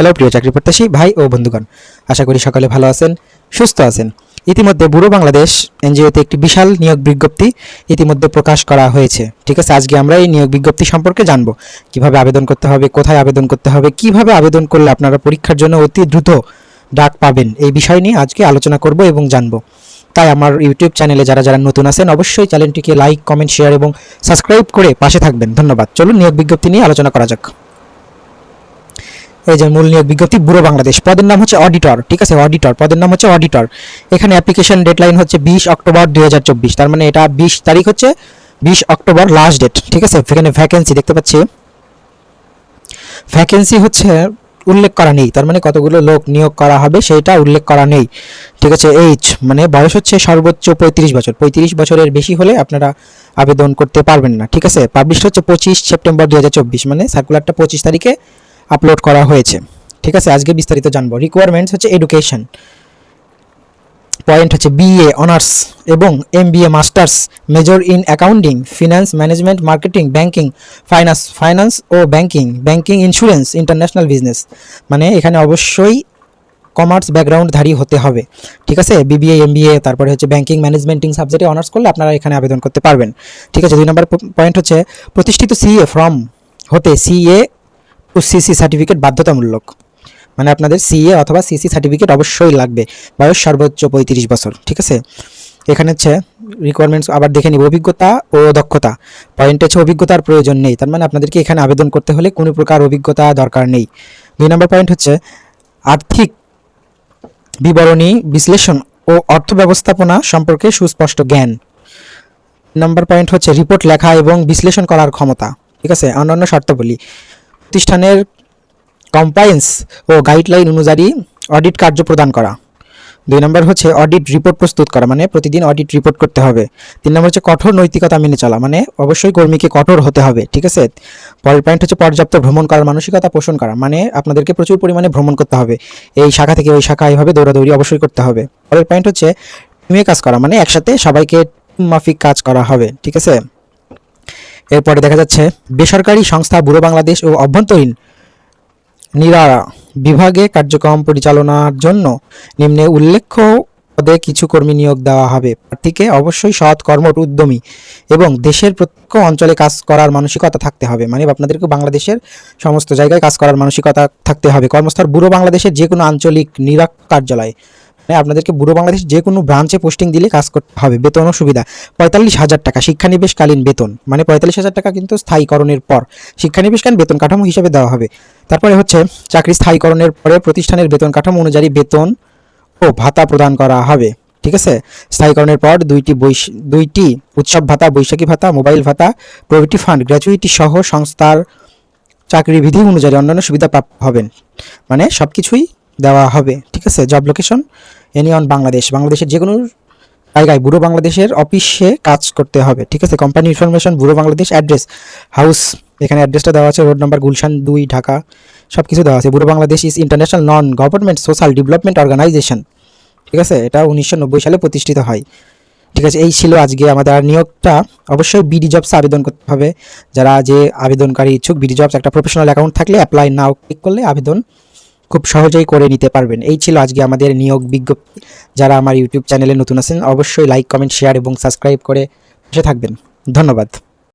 Hello, প্রিয় চাকরি প্রত্যাশী ভাই ও বন্ধুগণ। আশা করি সকলে ভালো আছেন, সুস্থ আছেন। ইতিমধ্যে বুড়ো বাংলাদেশ এনজিওতে একটি বিশাল নিয়োগ বিজ্ঞপ্তি ইতিমধ্যে প্রকাশ করা হয়েছে। ঠিক আছে, আজকে আমরা এই নিয়োগ বিজ্ঞপ্তি সম্পর্কে জানব। কীভাবে আবেদন করতে হবে, কোথায় আবেদন করতে হবে, কীভাবে আবেদন করলে আপনারা পরীক্ষার জন্য অতি দ্রুত ডাক পাবেন, এই বিষয় নিয়ে আজকে আলোচনা করব এবং জানব। তাই আমার ইউটিউব চ্যানেলে যারা যারা নতুন আছেন, অবশ্যই চ্যানেলটিকে লাইক, কমেন্ট, শেয়ার এবং সাবস্ক্রাইব করে পাশে থাকবেন। ধন্যবাদ। চলুন নিয়োগ বিজ্ঞপ্তি নিয়ে আলোচনা করা যাক। এই যে মূল নিয়োগ বিজ্ঞপ্তি বুড়ো বাংলাদেশ। পদের নাম হচ্ছে অডিটর ঠিক আছে? অডিটর পদের নাম হচ্ছে অডিটর এখানে অ্যাপ্লিকেশন ডেডলাইন হচ্ছে বিশ অক্টোবর দু হাজার চব্বিশ, তার মানে এটা বিশ তারিখ হচ্ছে বিশ অক্টোবর লাস্ট ডেট ঠিক আছে? এখানে ভ্যাকেন্সি দেখতে পাচ্ছি। ভ্যাকেন্সি হচ্ছে উল্লেখ করা নেই, তার মানে কতগুলো লোক নিয়োগ করা হবে সেটা উল্লেখ করা নেই, ঠিক আছে? এইচ মানে বয়স হচ্ছে সর্বোচ্চ পঁয়ত্রিশ বছর। পঁয়ত্রিশ বছরের বেশি হলে আপনারা আবেদন করতে পারবেন না, ঠিক আছে? পাবলিশ হচ্ছে পঁচিশ সেপ্টেম্বর দুই হাজার চব্বিশ মানে সার্কুলারটা পঁচিশ তারিখে আপলোড করা হয়েছে। ঠিক আছে? আজকে বিস্তারিত জানব। রিকোয়ারমেন্টস হচ্ছে এডুকেশন পয়েন্ট হচ্ছে বিএ অনার্স এবং M B A masters major in accounting finance management marketing banking finance finance O banking banking insurance international business মানে এখানে অবশ্যই কমার্স ব্যাকগ্রাউন্ডধারী হতে হবে। ঠিক আছে? বিবিএ এমবিএ তারপরে হচ্ছে ব্যাংকিং ম্যানেজমেন্টিং সাবজেক্টে অনার্স করলে আপনারা এখানে আবেদন করতে পারবেন। ঠিক আছে? দুই নম্বর পয়েন্ট হচ্ছে প্রতিষ্ঠিত সিএ ফ্রম হতে সিএ ও সিসি সার্টিফিকেট বাধ্যতামূলক। মানে আপনাদের সিএ অথবা সিসি সার্টিফিকেট অবশ্যই লাগবে। বয়স সর্বোচ্চ পঁয়ত্রিশ বছর, ঠিক আছে? এখানে হচ্ছে রিকোয়ারমেন্টস আবার দেখে নিব, অভিজ্ঞতা ও দক্ষতা। পয়েন্ট হচ্ছে অভিজ্ঞতার প্রয়োজন নেই, তার মানে আপনাদেরকে এখানে আবেদন করতে হলে কোনো প্রকার অভিজ্ঞতা দরকার নেই। দুই নম্বর পয়েন্ট হচ্ছে আর্থিক বিবরণী, বিশ্লেষণ ও অর্থ ব্যবস্থাপনা সম্পর্কে সুস্পষ্ট জ্ঞান। নম্বর পয়েন্ট হচ্ছে রিপোর্ট লেখা এবং বিশ্লেষণ করার ক্ষমতা, ঠিক আছে? অন্যান্য শর্তাবলী। প্রতিষ্ঠানের কম্পায়েন্স ও গাইডলাইন অনুযায়ী অডিট কার্য প্রদান করা। দুই নম্বর হচ্ছে অডিট রিপোর্ট প্রস্তুত করা মানে প্রতিদিন অডিট রিপোর্ট করতে হবে। তিন নম্বর হচ্ছে কঠোর নৈতিকতা মেনে চলা মানে অবশ্যই কর্মীকে কঠোর হতে হবে, ঠিক আছে? পরের পয়েন্ট হচ্ছে পর্যাপ্ত ভ্রমণ করার মানসিকতা পোষণ করা মানে আপনাদেরকে প্রচুর পরিমাণে ভ্রমণ করতে হবে। এই শাখা থেকে ওই শাখা এইভাবে দৌড়াদৌড়ি অবশ্যই করতে হবে। পরের পয়েন্ট হচ্ছে টিমে কাজ করা মানে একসাথে সবাইকে মাফিক কাজ করা হবে, ঠিক আছে? এরপরে দেখা যাচ্ছে, বেসরকারি সংস্থা বুড়ো বাংলাদেশ ও অভ্যন্তরীণ নিরারা বিভাগে কার্যক্রম পরিচালনার জন্য নিম্নে উল্লেখ্য পদে কিছু কর্মী নিয়োগ দেওয়া হবে। প্রার্থীকে অবশ্যই সৎ কর্মঠ উদ্যমী এবং দেশের প্রত্যেক অঞ্চলে কাজ করার মানসিকতা থাকতে হবে। মানে আপনাদেরকে বাংলাদেশের সমস্ত জায়গায় কাজ করার মানসিকতা থাকতে হবে। কর্মস্থল বুড়ো বাংলাদেশের যে কোনো আঞ্চলিক নিরাক কার্যালয় আপনাদেরকে বুড়ো বাংলাদেশ যে কোনো ব্রাঞ্চে পোস্টিং দিলে কাজ করতে হবে। বেতন ও সুবিধা। পঁয়তাল্লিশ হাজার টাকা, শিক্ষানিবেশকালীন বেতন। মানে পঁয়তাল্লিশ হাজার টাকা কিন্তু স্থায়ীকরণের পর। শিক্ষানিবেশকালীন বেতন কাঠামো হিসেবে দেওয়া হবে। তারপরে হচ্ছে, চাকরি স্থায়ীকরণের পরে প্রতিষ্ঠানের বেতন কাঠামো অনুযায়ী বেতন ও ভাতা প্রদান করা হবে। ঠিক আছে? স্থায়ীকরণের পর দুইটি বৈশ, দুইটি উৎসব ভাতা, বৈশাখী ভাতা, মোবাইল ভাতা, প্রভিটি ফান্ড, গ্র্যাচুইটি সহ সংস্থার চাকরি বিধি অনুযায়ী অন্যান্য সুবিধা প্রাপ্ত হবেন। মানে সব কিছুই দেওয়া হবে। ঠিক আছে? Job location any on Bangladesh বাংলাদেশের যে কোনো জায়গায় বুড়ো বাংলাদেশের অফিসে কাজ করতে হবে, ঠিক আছে? কোম্পানি ইনফরমেশন বুড়ো বাংলাদেশ অ্যাড্রেস হাউস এখানে অ্যাড্রেসটা দেওয়া আছে রোড নাম্বার গুলশান দুই, ঢাকা সব কিছু দেওয়া আছে। BURO Bangladesh is international non government social development organisation ঠিক আছে? এটা উনিশশো নব্বই সালে প্রতিষ্ঠিত হয়। ঠিক আছে, এই ছিল আজকে আমাদের নিয়োগটা। অবশ্যই বিডি জবসে আবেদন করতে হবে। যারা যে আবেদনকারী ইচ্ছুক বিডি জবস একটা প্রফেশনাল অ্যাকাউন্ট থাকলে অ্যাপ্লাই নাও ক্লিক করলে আবেদন খুব সহজেই করে নিতে পারবেন। এই ছিল আজকে আমাদের নিয়োগ বিজ্ঞপ্তি। যারা আমার ইউটিউব চ্যানেলে নতুন আছেন, অবশ্যই লাইক কমেন্ট শেয়ার এবং সাবস্ক্রাইব করে পাশে থাকবেন। ধন্যবাদ।